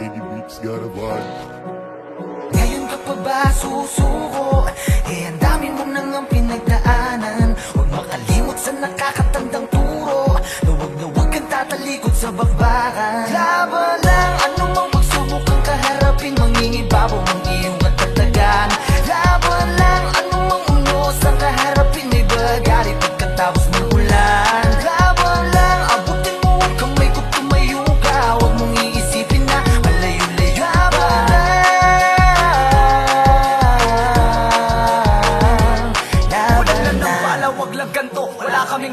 Shady Beats got a vibe. Ngayon ka pa ba susuko? Eh ang dami mo nang ang pinagdaanan. Huwag makalimot sa nakakapagod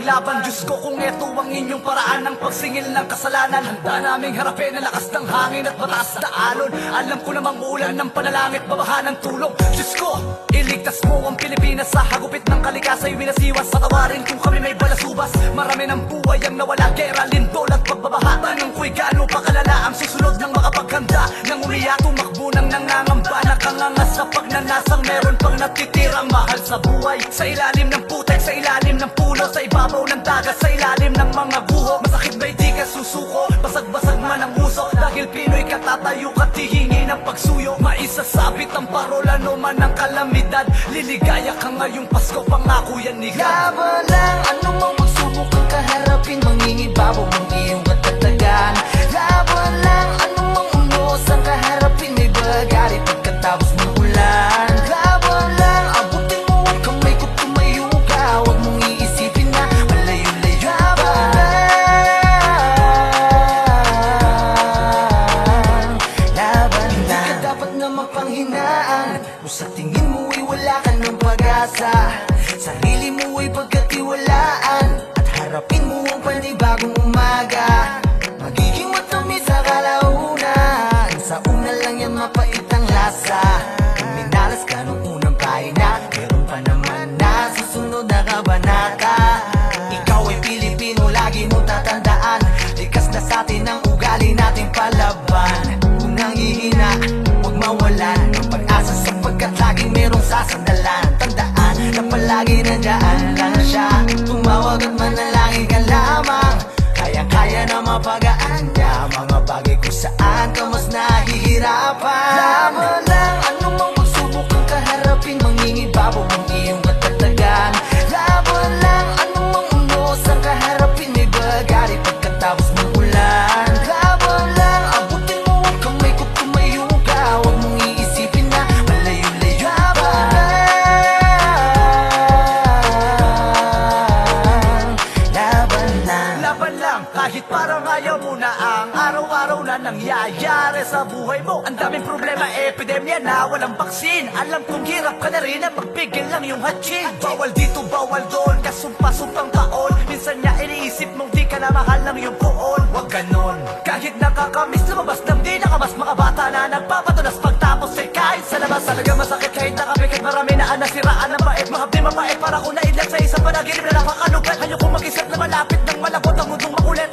laban Diyos ko kung eto ang inyong paraan Ng pagsingil ng kasalanan. Handa naming harapin ang lakas ng hangin at mataas na alon. Alam ko namang ulan ng panalangit Babaha ng tulong. Diyos ko, iligtas mo ang Pilipinas Sa hagupit ng kalikasay winasiwas Patawarin kung kami may balasubas Marami ng buhay ang nawala Gera, sa pagnanasang meron pang natitirang mahal sa buhay. Sa ilalim ng putek, sa ilalim ng puno Sa ibabaw ng dagat, sa ilalim ng mga guho Masakit ba'y di ka susuko? Basag-basag man ang usok Dahil Pinoy katatayo ka tihingi ng pagsuyo. Maisasabit ang parola no man ang kalamidad. Liligaya ka ngayong Pasko, pangako yan ni God. Laban lang, anumang pagsubok ang kaharapin Mangingibabaw ang iyong katatagan. Laban na mapanghinaan Kung sa tingin mo ay wala ka ng pag-asa. Sarili mo ay pagkatiwalaan At harapin mo ang panibagong umaga nandyan lang siya. Tumawag at manalangin ka lamang. Kaya-kaya na mapagaan niya. Mga bagay kung saan ka mas nahihirapan. Laban Ayaw mo na ang araw-araw na nangyayari sa buhay mo. Ang daming problema, epidemya na walang baksin Alam kong hirap ka na rin na magpigil lang yung hatching. Bawal dito, bawal doon, kasumpa-sumpang taon. Minsan niya iniisip mong di ka na mahal ng iyong puon Huwag ganon. Kahit nakakamiss, lumabas ng di nakamas Mga bata na nagpapatulas pagtapos ay kahit sa labas Talaga masakit. Kahit nakapikit marami na ang nasiraan Ang bait, mahabdi, mabait para ko nailag sa isang panaginip na napakalugat. Ayaw kong mag-isip na malapit ng malabot ang mundong makulit